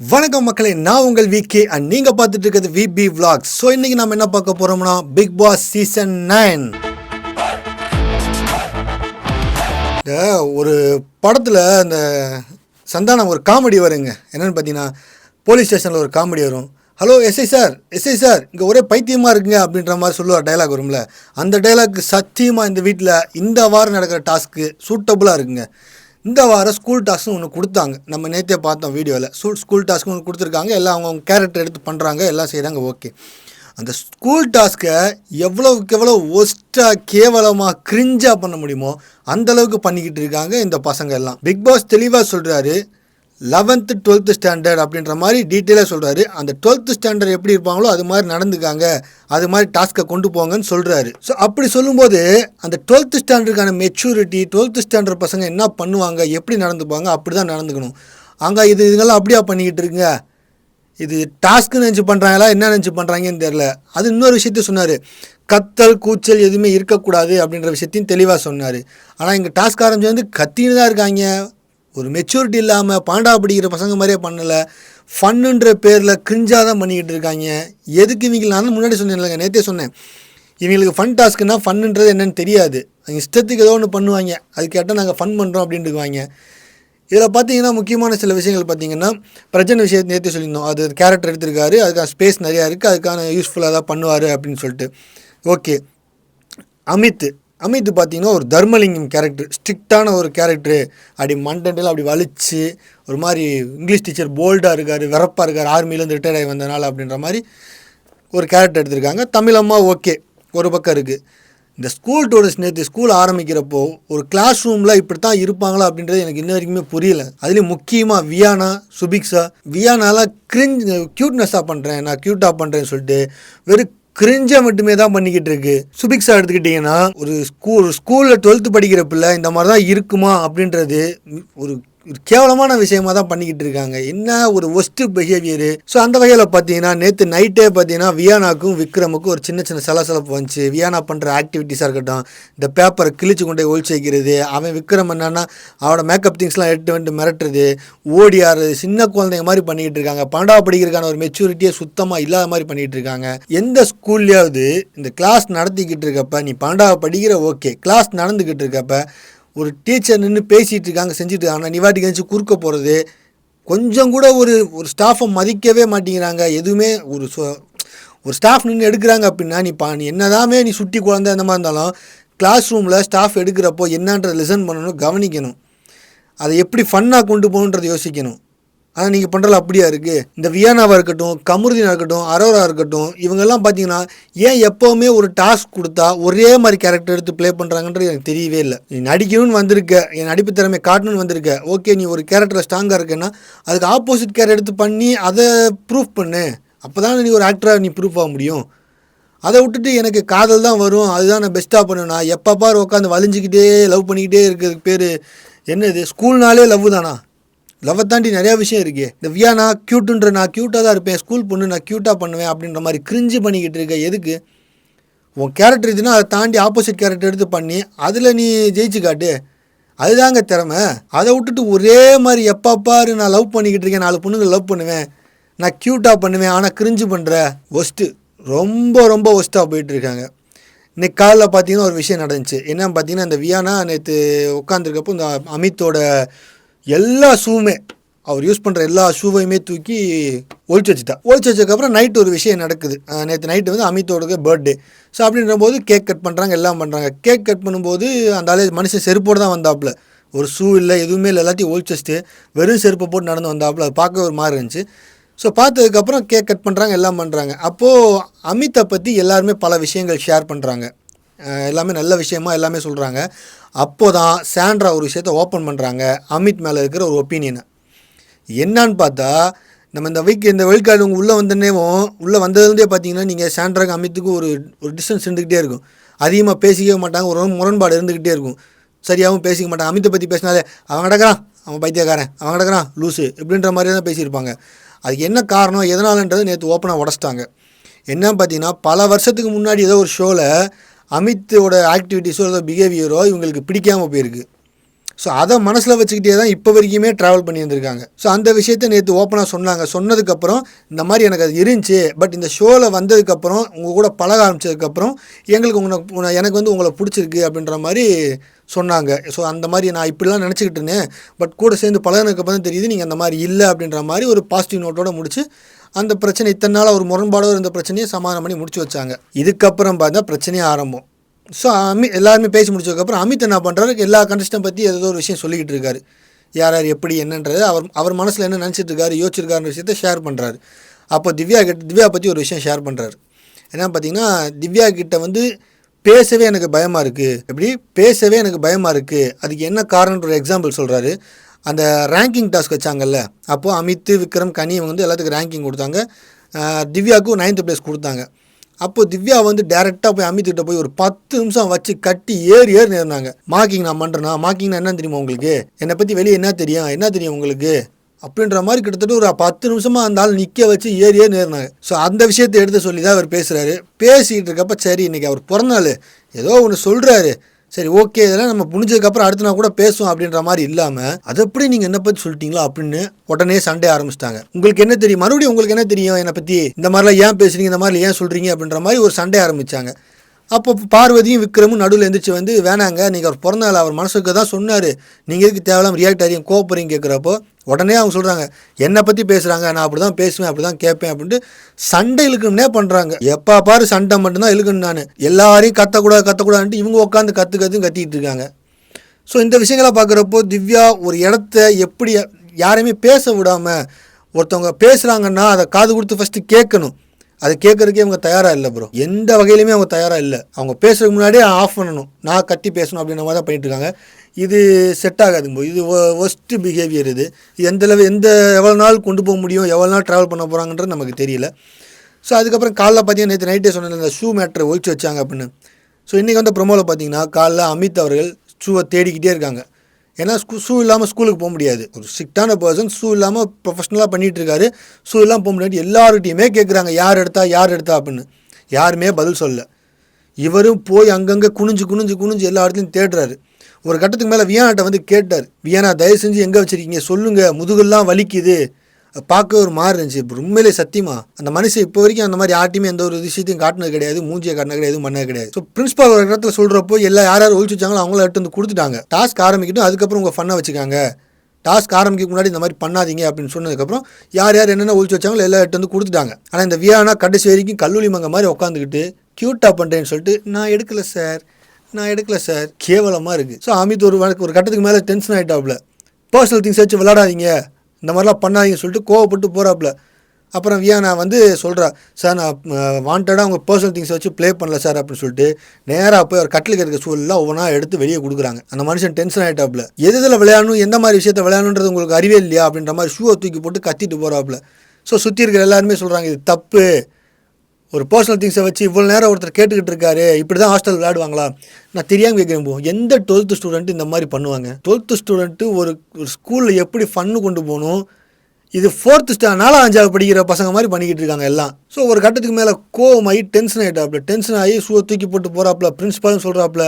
வணக்கம் மக்களே நான் உங்கள் விகே அண்ட் நீங்க பார்த்துட்டு இருக்கிறது விபி vlogs ஸோ இன்னைக்கு நம்ம என்ன பார்க்க போறோம்னா பிக் பாஸ் சீசன் நைன் ஒரு படத்தில் அந்த சந்தானம் ஒரு காமெடி வருங்க. என்னன்னு பார்த்தீங்கன்னா போலீஸ் ஸ்டேஷனில் ஒரு காமெடி வரும். Hello SI sir SI sir இங்கே ஒரே பைத்தியமாக இருக்குங்க அப்படின்ற மாதிரி சொல்லுவார் டைலாக் வரும்ல. அந்த டைலாக் சத்தியமாக இந்த வீட்டில் இந்த வாரம் நடக்கிற டாஸ்க்கு சூட்டபுளாக இருக்குங்க. இந்த வாரம் ஸ்கூல் டாஸ்க்னு ஒன்று கொடுத்தாங்க. நம்ம நேற்றே பார்த்தோம் வீடியோவில் ஸ்கூல் ஸ்கூல் டாஸ்க்கு ஒன்று கொடுத்துருக்காங்க. எல்லாம் அவங்கவுங்க கேரக்டர் எடுத்து பண்ணுறாங்க எல்லாம் செய்கிறாங்க ஓகே அந்த ஸ்கூல் டாஸ்க்கை எவ்வளோக்கு எவ்வளோ ஒஸ்ட்டாக கேவலமாக கிரிஞ்சாக பண்ண முடியுமோ அந்தளவுக்கு பண்ணிக்கிட்டு இருக்காங்க இந்த பசங்க எல்லாம். பிக் பாஸ் தெளிவாக சொல்கிறாரு லெவன்த்து டுவெல்த்து ஸ்டாண்டர்ட் அப்படின்ற மாதிரி டீட்டெயிலாக சொல்கிறாரு அந்த டுவெல்த்து ஸ்டாண்டர்ட் எப்படி இருப்பாங்களோ அது மாதிரி நடந்துக்காங்க. அது மாதிரி டாஸ்க்கை கொண்டு போங்கன்னு சொல்கிறாரு ஸோ அப்படி சொல்லும்போது அந்த டுவெல்த்து ஸ்டாண்டர்டுக்கான மெச்சூரிட்டி டுவெல்த்து ஸ்டாண்டர்ட் பசங்க என்ன பண்ணுவாங்க? எப்படி நடந்துப்பாங்க? அப்படி தான் நடந்துக்கணும். அங்கே இது இதுங்கெல்லாம் அப்படியா பண்ணிக்கிட்டு இருக்குங்க இது டாஸ்க்கு நினச்சி பண்ணுறாங்களா என்ன நினச்சி பண்ணுறாங்கன்னு தெரில அது இன்னொரு விஷயத்தையும் சொன்னார். கத்தல் கூச்சல் எதுவுமே இருக்கக்கூடாது அப்படின்ற விஷயத்தையும் தெளிவாக சொன்னார். ஆனால் இங்கே டாஸ்க் ஆரம்பிச்சு வந்து கத்தின்னு தான் இருக்காங்க. ஒரு மெச்சூரிட்டி இல்லாமல் பாண்டா பிடிக்கிற பசங்க மாதிரியே பண்ணலை. ஃபன்னுன்ற பேரில் கிரிஞ்சாக தான் பண்ணிக்கிட்டு இருக்காங்க. எதுக்கு இவங்க நான் தான் முன்னாடி சொன்னேன்லங்க நேற்றே சொன்னேன். இவங்களுக்கு ஃபன் டாஸ்க்குனா ஃபன்னுன்றது என்னன்னு தெரியாது. அவங்க இஷ்டத்துக்கு ஏதோ ஒன்று பண்ணுவாங்க. அது கேட்டால் நாங்கள் ஃபன் பண்ணுறோம் அப்படின்ட்டுக்குவாங்க இதில் பார்த்தீங்கன்னா முக்கியமான சில விஷயங்கள் பார்த்தீங்கன்னா பிரச்சனை விஷயத்தை நேற்று சொல்லியிருந்தோம். அது கேரக்டர் எடுத்திருக்காரு. அதுக்கான ஸ்பேஸ் நிறையா இருக்குது அதுக்கான யூஸ்ஃபுல்லாக தான் பண்ணுவார் அப்படின்னு சொல்லிட்டு. ஓகே அமித். அமித் பார்த்தீங்கன்னா ஒரு தர்மலிங்கம் கேரக்டர் ஸ்ட்ரிக்டான ஒரு கேரக்டரு அப்படி மண்டண்டில் அப்படி வலிச்சு ஒரு மாதிரி இங்கிலீஷ் டீச்சர் போல்டாக இருக்கார் வெறப்பாக இருக்கார் ஆர்மிலேருந்து ரிட்டையர் ஆகி வந்தனால அப்படின்ற மாதிரி ஒரு கேரக்டர் எடுத்திருக்காங்க. தமிழம்மா ஓகே ஒரு பக்கம் இருக்குது இந்த ஸ்கூல் டூரிஸ்ட் நேற்று ஸ்கூல் ஆரம்பிக்கிறப்போ ஒரு கிளாஸ் ரூமில் இப்படி தான் இருப்பாங்களா அப்படின்றது எனக்கு இன்ன வரைக்குமே புரியல. அதுலேயும் முக்கியமாக வியானா சுபிக்ஸா வியானாலாம் கிரிஞ்ச் க்யூட்னஸாக பண்ணுறேன் நான் க்யூட்டாக பண்ணுறேன்னு சொல்லிட்டு வெறும் கிரிஞ்சை மட்டுமே தான் பண்ணிக்கிட்டு இருக்கு. சுபிக்ஸா எடுத்துக்கிட்டிங்கன்னா ஒரு ஸ்கூல் ஸ்கூலில் டுவெல்த்து படிக்கிற பிள்ளை இந்த மாதிரி தான் இருக்குமா அப்படின்றது ஒரு ஒரு கேவலமான விஷயமா தான் பண்ணிக்கிட்டு இருக்காங்க. என்ன ஒரு ஒஸ்ட் பிஹேவியரு ஸோ அந்த வகையில் பார்த்தீங்கன்னா நேற்று நைட்டே பார்த்தீங்கன்னா வியானாக்கும் விக்ரமுக்கும் ஒரு சின்ன சின்ன சலசலப்பு வந்துச்சு. வியானா பண்ணுற ஆக்டிவிட்டீஸாக இருக்கட்டும் இந்த பேப்பரை கிழிச்சு கொண்டு போய் ஒழிச்சு வைக்கிறது அவன் விக்ரம் என்னன்னா அவனோட மேக்கப் திங்ஸ்லாம் எடுத்து வந்துட்டு மிரட்டுறது ஓடி ஆடுறது சின்ன குழந்தைங்க மாதிரி பண்ணிக்கிட்டு இருக்காங்க. பன்னெண்டாவது படிக்கிறதுக்கான ஒரு மெச்சூரிட்டியே சுத்தமாக இல்லாத மாதிரி பண்ணிகிட்டு இருக்காங்க. எந்த ஸ்கூல்லையாவது இந்த கிளாஸ் நடத்திக்கிட்டு இருக்கப்ப நீ பன்னெண்டாவது படிக்கிற ஓகே கிளாஸ் நடந்துக்கிட்டு இருக்கப்ப ஒரு டீச்சர் நின்று பேசிகிட்டு இருக்காங்க செஞ்சுட்டு இருக்காங்க. நீ வாட்டிக்கு எழுந்துச்சு குறுக்க போகிறது கொஞ்சம் கூட ஒரு ஒரு ஸ்டாஃபை மதிக்கவே மாட்டேங்கிறாங்க. எதுவுமே ஒரு ஒரு ஸ்டாஃப் நின்று எடுக்கிறாங்க அப்படின்னா நீ பா நீ என்னதாமே நீ சுட்டி குழந்தை அந்த மாதிரி இருந்தாலும் கிளாஸ் ரூமில் ஸ்டாஃப் எடுக்கிறப்போ என்னன்றதை லிசன் பண்ணணும் கவனிக்கணும். அதை எப்படி ஃபன்னாக கொண்டு போகணுன்றதை யோசிக்கணும். ஆனால் நீங்கள் பண்ணுறது அப்படியா இருக்குது இந்த வியானாவாக இருக்கட்டும் கமருதீனா இருக்கட்டும் அரோரா இருக்கட்டும் இவங்கெல்லாம் பார்த்தீங்கன்னா ஏன் எப்போவுமே ஒரு டாஸ்க் கொடுத்தா ஒரே மாதிரி கேரக்டர் எடுத்து ப்ளே பண்ணுறாங்கன்றது எனக்கு தெரியவே இல்லை. நீ நடிக்கணும்னு வந்திருக்க என் நடிப்பு திறமை காட்டணும்னு வந்திருக்க ஓகே நீ ஒரு கேரக்டரில் ஸ்ட்ராங்காக இருக்கேன்னா அதுக்கு ஆப்போசிட் கேரக்டர் எடுத்து பண்ணி அதை ப்ரூஃப் பண்ணு. அப்போ தான் நீ ஒரு ஆக்டராக நீ ப்ரூஃப் ஆக முடியும். அதை விட்டுட்டு எனக்கு காதல் தான் வரும். அதுதான் நான் பெஸ்ட்டாக பண்ணுவேன்? நான் எப்போ பார் உட்காந்து வலிஞ்சிக்கிட்டே லவ் பண்ணிக்கிட்டே இருக்கிறதுக்கு பேர். என்னது? ஸ்கூல்னாலே லவ் தானா? லவ்வை தாண்டி நிறையா விஷயம் இருக்கே. இந்த வியானா க்யூட்டுன்ற நான் க்யூட்டாக தான் இருப்பேன். ஸ்கூல் பொண்ணு நான் க்யூட்டாக பண்ணுவேன் அப்படின்ற மாதிரி கிரிஞ்சு பண்ணிக்கிட்டு இருக்க. எதுக்கு? உன் கேரக்டர் இதுன்னா அதை தாண்டி ஆப்போசிட் கேரக்டர் எடுத்து பண்ணி அதில் நீ ஜெயிச்சு காட்டு. அதுதாங்க திறமை. அதை விட்டுட்டு ஒரே மாதிரி எப்போ பாரு நான் லவ் பண்ணிக்கிட்டு இருக்கேன். நாலு பொண்ணுங்க லவ் பண்ணுவேன். நான் க்யூட்டாக பண்ணுவேன். ஆனால் கிரிஞ்சு பண்ணுற ஒஸ்ட்டு ரொம்ப ரொம்ப ஒஸ்ட்டாக போயிட்டுருக்காங்க இன்னைக்கு காலைல பார்த்தீங்கன்னா ஒரு விஷயம் நடந்துச்சு. என்னன்னு பார்த்தீங்கன்னா இந்த வியானா நேற்று உட்காந்துருக்கப்போ இந்த அமித்தோட எல்லா ஷூவுமே அவர் யூஸ் பண்ணுற எல்லா ஷூவையுமே தூக்கி ஒழிச்சு வச்சுட்டா ஒழிச்சு வச்சதுக்கப்புறம் நைட்டு ஒரு விஷயம் நடக்குது. நேற்று நைட்டு வந்து அமித்தோட பர்த்டே ஸோ அப்படின்ற போது கேக் கட் பண்ணுறாங்க எல்லாம் பண்ணுறாங்க கேக் கட் பண்ணும்போது அந்த ஆளே மனுஷன் செருப்போடு தான் வந்தாப்புல. ஒரு ஷூ இல்லை எதுவுமே இல்லை எல்லாத்தையும் ஒழிச்சு வச்சுட்டு வெறும் செருப்பை போட்டு நடந்து வந்தாப்புல. அது பார்க்க ஒரு மாதிரி இருந்துச்சு. ஸோ பார்த்ததுக்கப்புறம் கேக் கட் பண்ணுறாங்க எல்லாம் பண்ணுறாங்க அப்போது அமித்தை பற்றி எல்லாருமே பல விஷயங்கள் ஷேர் பண்ணுறாங்க எல்லாமே நல்ல விஷயமா எல்லாமே சொல்கிறாங்க அப்போ தான் சாண்ட்ரா ஒரு விஷயத்த ஓப்பன் பண்ணுறாங்க அமித் மேலே இருக்கிற ஒரு ஒப்பீனியனை என்னன்னு பார்த்தா நம்ம இந்த வீக் இந்த வெயில் கார்டு உள்ளே வந்தனேவும் உள்ளே வந்ததுலேருந்தே பார்த்தீங்கன்னா நீங்கள் சாண்ட்ராக்கு அமித்துக்கும் ஒரு ஒரு டிஸ்டன்ஸ் இருந்துக்கிட்டே இருக்கும். அதிகமாக பேசிக்கவே மாட்டாங்க ஒரு முரண்பாடு இருந்துக்கிட்டே இருக்கும். சரியாகவும் பேசிக்க மாட்டாங்க. அமித்தை பற்றி பேசினாலே அவன் கிடக்கிறான் அவன் பைத்தியக்காரன் அவன் கிடக்கிறான் லூஸு இப்படின்ற மாதிரி தான் பேசியிருப்பாங்க. அதுக்கு என்ன காரணம் எதனாலன்றது நேற்று ஓப்பனாக உடச்சிட்டாங்க. என்னன்னு பார்த்தீங்கன்னா பல வருஷத்துக்கு முன்னாடி ஏதோ ஒரு ஷோவில் அமித்தோட ஆக்டிவிட்டீஸோ ஏதோ பிஹேவியரோ இவங்களுக்கு பிடிக்காமல் போயிருக்கு. ஸோ அதை மனசில் வச்சுக்கிட்டே தான் இப்போ வரைக்குமே ட்ராவல் பண்ணி வந்திருக்காங்க ஸோ அந்த விஷயத்தை நேற்று ஓப்பனாக சொன்னாங்க. சொன்னதுக்கப்புறம் இந்த மாதிரி எனக்கு அது இருந்துச்சு. பட் இந்த ஷோவில் வந்ததுக்கப்புறம் உங்கள் கூட பழக ஆரம்பிச்சதுக்கப்புறம் எங்களுக்கு உங்களை எனக்கு வந்து உங்களை பிடிச்சிருக்கு அப்படின்ற மாதிரி சொன்னாங்க. ஸோ அந்த மாதிரி நான் இப்படிலாம் நினச்சிக்கிட்டு இருந்தேன் பட் கூட சேர்ந்து பழகினதுக்கப்புறம் தான் தெரியுது நீங்கள் அந்த மாதிரி இல்லை அப்படின்ற மாதிரி ஒரு பாசிட்டிவ் நோட்டோட முடிச்சு அந்த பிரச்சனை இத்தனை நாளாக ஒரு முரண்பாடோடு இருந்த பிரச்சனையை சமாதானம் பண்ணி முடிச்சு வச்சாங்க. இதுக்கப்புறம் பார்த்தா பிரச்சனையே ஆரம்பம். ஸோ அமி எல்லாருமே பேசி முடிச்சதுக்கப்புறம் அமித் என்ன பண்ணுறாரு எல்லா கண்டஸ்டம் பற்றி ஏதோ ஒரு விஷயம் சொல்லிக்கிட்டு இருக்காரு. யார் யார் எப்படி என்னன்றது அவர் அவர் மனசில் என்ன நினச்சிட்டு இருக்காரு யோசிச்சிருக்காருன்ற விஷயத்த ஷேர் பண்ணுறாரு அப்போ திவ்யா கிட்ட திவ்யா பற்றி ஒரு விஷயம் ஷேர் பண்ணுறாரு என்ன பார்த்தீங்கன்னா திவ்யா கிட்ட வந்து பேசவே எனக்கு பயமாக இருக்குது எப்படி? பேசவே எனக்கு பயமாக இருக்குது அதுக்கு என்ன காரணம்ன்ற ஒரு எக்ஸாம்பிள் சொல்கிறாரு அந்த ரேங்கிங் டாஸ்க் வச்சாங்கல்ல. அப்போது அமித் விக்ரம் கனி இவங்க வந்து எல்லாத்துக்கும் ரேங்கிங் கொடுத்தாங்க. திவ்யாவுக்கும் நைன்த் ப்ளேஸ் கொடுத்தாங்க. அப்போது திவ்யா வந்து டேரெக்டாக போய் அமித்கிட்ட போய் ஒரு பத்து நிமிஷம் வச்சு கட்டி ஏறி ஏறி நேர்ந்தாங்க மார்க்கிங் நான் பண்ணுறேன்னா மார்க்கிங்னா என்ன தெரியுமா உங்களுக்கு? என்னை பற்றி வெளியே என்ன தெரியும்? என்ன தெரியும் உங்களுக்கு? அப்படின்ற மாதிரி கிட்டத்தட்ட ஒரு பத்து நிமிஷமாக அந்த ஆள் நிற்க வச்சு ஏறியே நேர்னாங்க ஸோ அந்த விஷயத்தை எடுத்து சொல்லி தான் அவர் பேசுகிறாரு பேசிகிட்டு இருக்கப்ப சரி இன்றைக்கி அவர் பிறந்தநாள். ஏதோ ஒன்று சொல்கிறாரு சரி ஓகே இதெல்லாம் நம்ம முடிஞ்சதுக்கப்புறம் அடுத்த நாள் கூட பேசுவோம் அப்படின்ற மாதிரி இல்லாமல் அதை எப்படி நீங்கள் என்ன பற்றி சொல்லிட்டீங்களோ அப்படின்னு உடனே சண்டே ஆரம்பிச்சிட்டாங்க. உங்களுக்கு என்ன தெரியும்? மறுபடியும் உங்களுக்கு என்ன தெரியும்? என்னை பற்றி இந்த மாதிரிலாம் ஏன் பேசுறீங்க? இந்த மாதிரி ஏன் சொல்கிறீங்க அப்படின்ற மாதிரி ஒரு சண்டே ஆரம்பித்தாங்க அப்போ பார்வதியும் விக்ரமும் நடுவில் எழுந்திரிச்சு வந்து வேணாங்க நீங்கள் அவர் பிறந்தநாள் அவர் மனசுக்கு தான் சொன்னார். நீங்கள் எதுக்கு தேவையில்லாமல் ரியாக்ட் ஆகிறீங்க கோப்பறீங்க கேட்குறப்போ உடனே அவங்க சொல்கிறாங்க என்னை பற்றி பேசுகிறாங்க நான் அப்படி தான் பேசுவேன் அப்படி தான் கேட்பேன் அப்படின்ட்டு சண்டை இழுக்கணும்னே பண்ணுறாங்க எப்போ பாரு சண்டை மட்டும்தான் இழுக்கணும் நான். எல்லாரையும் கத்தக்கூடாது கத்தக்கூடாதுன்ட்டு இவங்க உட்காந்து கற்று கற்றுன்னு கத்திக்கிட்டு இருக்காங்க. ஸோ இந்த விஷயங்களை பார்க்குறப்போ திவ்யா ஒரு இடத்த எப்படி யாரையுமே பேச விடாமல் ஒருத்தவங்க பேசுகிறாங்கன்னா அதை காது கொடுத்து ஃபஸ்ட்டு கேட்கணும். அதை கேட்கறதுக்கே அவங்க தயாராக இல்லை ப்ரோ எந்த வகையிலுமே அவங்க தயாராக இல்லை. அவங்க பேசுறதுக்கு முன்னாடியே ஆஃப் பண்ணணும். நான் கத்தி பேசணும் அப்படின்ற மாதிரி தான் பண்ணிட்டு இருக்காங்க இது செட் ஆகாதுங்க bro. இது ஒஸ்ட்டு பிஹேவியர் இது. இது எந்த அளவு எந்த எவ்வளோ நாள் கொண்டு போக முடியும் எவ்வளோ நாள் ட்ராவல் பண்ண போகிறாங்கன்றது நமக்கு தெரியல. ஸோ அதுக்கப்புறம் காலைல பார்த்தீங்கன்னா நேற்று நைட்டே சொன்னேன் இந்த ஷூ மேட்ரை ஒழிச்சு வச்சாங்க அப்படின்னு. ஸோ இன்றைக்கி வந்து ப்ரொமோவில் பார்த்தீங்கன்னா காலைல அமித் அவர்கள் ஷூவை தேடிக்கிட்டே இருக்காங்க. ஏன்னா ஸ்கூ ஷூ இல்லாமல் ஸ்கூலுக்கு போக முடியாது. ஒரு ஸ்ட்ரிக்டான பர்சன் ஷூ இல்லாமல் ப்ரொஃபஷனலாக பண்ணிகிட்டு இருக்காரு ஷூ இல்லாமல் போக முடியாது. எல்லார்கிட்டையுமே கேட்குறாங்க யார் எடுத்தா யார் எடுத்தா? அப்படின்னு. யாருமே பதில் சொல்ல இவரும் போய் அங்கங்கே குனிஞ்சு குனிஞ்சு குனிஞ்சு எல்லா இடத்துலையும் தேடுறாரு. ஒரு கட்டத்துக்கு மேலே வியானாட்ட வந்து கேட்டார். வியானா தயவு செஞ்சு எங்கே வச்சுருக்கீங்க? சொல்லுங்கள் முதுகெல்லாம் வலிக்குது. பார்க்க ஒரு மாதிரி இருந்துச்சு. இப்போ உண்மையிலே சத்தியமா அந்த மனுஷன் இப்போ வரைக்கும் அந்த மாதிரி யார்ட்டையுமே எந்த ஒரு விஷயத்தையும் காட்டினது கிடையாது மூஞ்சியை காட்டினது கிடையாது எதுவும் பண்ணது கிடையாது. ஸோ பிரின்ஸ்பால் ஒரு இடத்துல சொல்கிறப்போ எல்லா யார் யார் ஒழிச்சு வச்சாங்களோ அவங்கள எடுத்து வந்து கொடுத்துட்டாங்க. டாஸ்க் ஆரம்பிக்கட்டும் அதுக்கப்புறம் உங்கள் ஃபன்னை வச்சுக்காங்க. டாஸ்க் ஆரம்பிக்க முன்னாடி இந்த மாதிரி பண்ணாதீங்க அப்படின்னு சொன்னதுக்கப்புறம் யார் யார் என்னென்ன ஒழிச்சு வச்சாங்களோ எல்லாம் எடுத்து வந்து கொடுத்துட்டாங்க. ஆனால் இந்த வியானா கடைசி வரைக்கும் கல்லூரி மங்க மாதிரி உட்காந்துக்கிட்டு க்யூட்டாக பண்ணுறேன்னு சொல்லிட்டு நான் எடுக்கல சார் நான் எடுக்கல சார் கேவலமாக இருக்குது ஸோ அமித் ஒரு ஒரு கட்டத்துக்கு மேலே டென்ஷன் ஆகிட்டாப்புல பர்சனல் திங்ஸ் வச்சு விளாடாதீங்க இந்த மாதிரிலாம் பண்ணாதீங்கன்னு சொல்லிட்டு கோவப்பட்டு போகிறாப்புல அப்புறம் வியானா வந்து சொல்கிறா சார் நான் வாண்டடாக உங்கள் பர்சனல் திங்ஸை வச்சு ப்ளே பண்ணல சார் அப்படின்னு சொல்லிட்டு நேராக போய் அவர் கட்டிலுக்கு இருக்க சூழலாம் ஒவ்வொன்றா எடுத்து வெளியே கொடுக்குறாங்க. அந்த மனுஷன் டென்ஷன் ஆகிட்டாப்புல எது இதில் விளையாடணும் எந்த மாதிரி விஷயத்தை விளையாடணுன்றது உங்களுக்கு அறிவே இல்லையா அப்படின்ற மாதிரி ஷூவை தூக்கி போட்டு கத்திட்டு போகிறாப்புல ஸோ சுற்றி இருக்கிற எல்லாருமே சொல்கிறாங்க இது தப்பு. ஒரு பர்சனல் திங்ஸை வச்சு இவ்வளோ நேரம் ஒருத்தர் கேட்டுக்கிட்டு இருக்காரு இப்படி தான் ஹாஸ்டல் விளையாடுவாங்களா? நான் தெரியாமல் கேட்குறேன் போ. எந்த டுவெல்த்து ஸ்டூடெண்ட் இந்த மாதிரி பண்ணுவாங்க? டுவெல்த்து ஸ்டூடெண்ட்டு ஒரு ஒரு ஸ்கூலில் எப்படி ஃபன்னு கொண்டு போகணும்? இது ஃபோர்த்து ஸ்டா நாலாம் அஞ்சாவது படிக்கிற பசங்க மாதிரி பண்ணிக்கிட்டு இருக்காங்க எல்லாம். ஸோ ஒரு கட்டத்துக்கு மேலே கோவமாகி டென்ஷன் ஆகிட்டாப்புல டென்ஷன் ஆகி ஷூவை தூக்கி போட்டு போகிறாப்புல பிரின்ஸ்பாலும் சொல்கிறாப்புல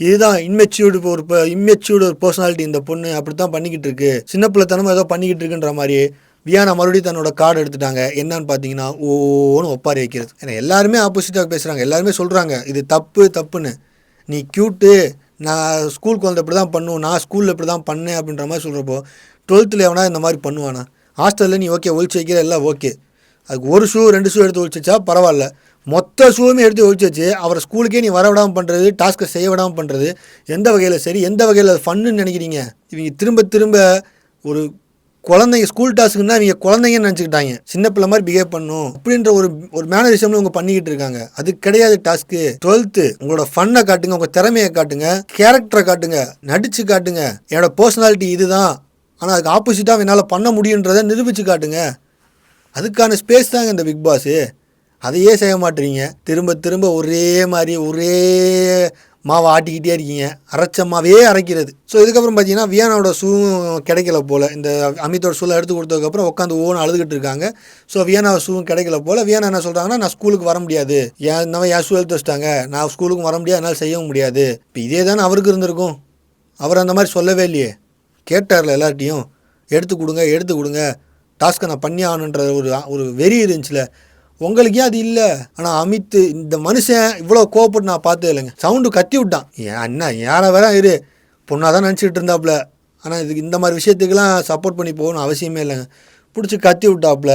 இதுதான் இன்மெச்சூர்டு ஒரு இம்மெச்சூர்டு ஒரு பர்சனாலிட்டி இந்த பொண்ணு அப்படி தான் பண்ணிக்கிட்டு இருக்கு. சின்ன பிள்ளைத்தனமாக ஏதோ பண்ணிக்கிட்டு இருக்குன்ற மாதிரி வியானா மறுபடியும் தன்னோட கார்டு எடுத்துட்டாங்க. என்னன்னு பார்த்தீங்கன்னா ஓன்னு ஒப்பாரி வைக்கிறது. ஏன்னா எல்லாருமே ஆப்போசிட்டாக பேசுகிறாங்க எல்லாருமே சொல்கிறாங்க இது தப்பு தப்புன்னு. நீ க்யூட்டு நான் ஸ்கூல் குழந்தை இப்படி தான் பண்ணுவோம் நான் ஸ்கூலில் இப்படி தான் பண்ணேன் அப்படின்ற மாதிரி சொல்கிறப்போ டுவெல்த்தில் எவனா இந்த மாதிரி பண்ணுவானா? ஹாஸ்டலில் நீ ஓகே ஒழிச்சு வைக்கிற எல்லாம் ஓகே அதுக்கு ஒரு ஷூ ரெண்டு ஷூ எடுத்து ஒழிச்சு வச்சா பரவாயில்ல. மொத்த ஷூவுமே எடுத்து ஒழிச்சு வச்சு அவரை ஸ்கூலுக்கே நீ வர விடாமல் பண்ணுறது டாஸ்க்கை செய்ய விடாமல் பண்ணுறது எந்த வகையில் சரி எந்த வகையில் அது ஃபன்னுன்னு நினைக்கிறீங்க? இவங்க திரும்ப திரும்ப ஒரு குழந்தைங்க ஸ்கூல் டாஸ்க்குன்னா அவங்க குழந்தைங்கன்னு நினச்சிக்கிட்டாங்க. சின்ன பிள்ளை மாதிரி பிஹேவ் பண்ணும். அப்படின்ற ஒரு ஒரு மேனரிசம்ல அவங்க பண்ணிக்கிட்டு இருக்காங்க. அது கிடையாது டாஸ்க்கு டுவெல்த்து உங்களோட ஃபன்னை காட்டுங்க உங்கள் திறமையை காட்டுங்க கேரக்டரை காட்டுங்க நடிச்சு காட்டுங்க. என்னோட பர்சனாலிட்டி இதுதான். ஆனால் அதுக்கு ஆப்போசிட்டாக என்னால் பண்ண முடியுன்றதை நிரூபித்து காட்டுங்க. அதுக்கான ஸ்பேஸ் தாங்க இந்த பிக் பாஸு அதையே செய்ய மாட்டீங்க. திரும்ப திரும்ப ஒரே மாதிரி ஒரே மாவை ஆட்டிக்கிட்டே இருக்கீங்க. அரைச்ச மாவே அரைக்கிறது. ஸோ இதுக்கப்புறம் பார்த்தீங்கன்னா வியானாவோட ஷூவும் கிடைக்கல போல். இந்த அமித்தோட ஷூவில் எடுத்து கொடுத்ததுக்கப்புறம் உட்காந்து ஓன் அழுதுகிட்டு இருக்காங்க. ஸோ வியானா ஷூவும் கிடைக்கல போல். வியானா என்ன சொல்கிறாங்கன்னா நான் ஸ்கூலுக்கு வர முடியாது. ஏன் நம்ம என் ஷூ எடுத்து வச்சிட்டாங்க. நான் ஸ்கூலுக்கும் வர முடியாது. என்னால் செய்யவும் முடியாது. இப்போ இதே தானே அவருக்கு இருந்திருக்கும். அவர் அந்த மாதிரி சொல்லவே இல்லையே. கேட்டார்ல எல்லார்ட்டையும் எடுத்து கொடுங்க எடுத்து கொடுங்க. டாஸ்க்கை நான் பண்ணி ஆகணுன்ற ஒரு ஒரு வெறி இருந்துச்சுல. உங்களுக்கு ஏன் அது இல்லை. ஆனால் அமித் இந்த மனுஷன் இவ்வளோ கோவப்பட்டு நான் பார்த்தது இல்லைங்க. சவுண்டு கத்தி விட்டான். ஏன் அண்ணா யாரை வேற இரு. பொண்ணாக தான் நினச்சிட்டு இருந்தாப்புல ஆனால் இதுக்கு இந்த மாதிரி விஷயத்துக்கெல்லாம் சப்போர்ட் பண்ணி போகணும் அவசியமே இல்லைங்க. பிடிச்சி கத்தி விட்டாப்புல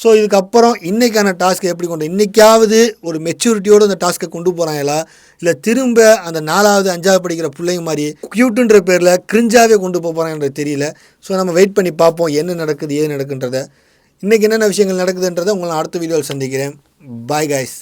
ஸோ இதுக்கப்புறம் இன்றைக்கான டாஸ்க்கை எப்படி கொண்டு இன்றைக்காவது ஒரு மெச்சூரிட்டியோடு அந்த டாஸ்க்கை கொண்டு போகிறாங்களா இல்லை திரும்ப அந்த நாலாவது அஞ்சாவது படிக்கிற பிள்ளைங்க மாதிரி க்யூட்டுன்ற பேரில் கிரிஞ்சாவே கொண்டு போக போகிறாங்கன்றது தெரியல. ஸோ நம்ம வெயிட் பண்ணி பார்ப்போம் என்ன நடக்குது ஏது நடக்குன்றத. இன்றைக்கி என்னென்ன விஷயங்கள் நடக்குதுன்றதை உங்களை அடுத்த வீடியோவில் சந்திக்கிறேன். Bye guys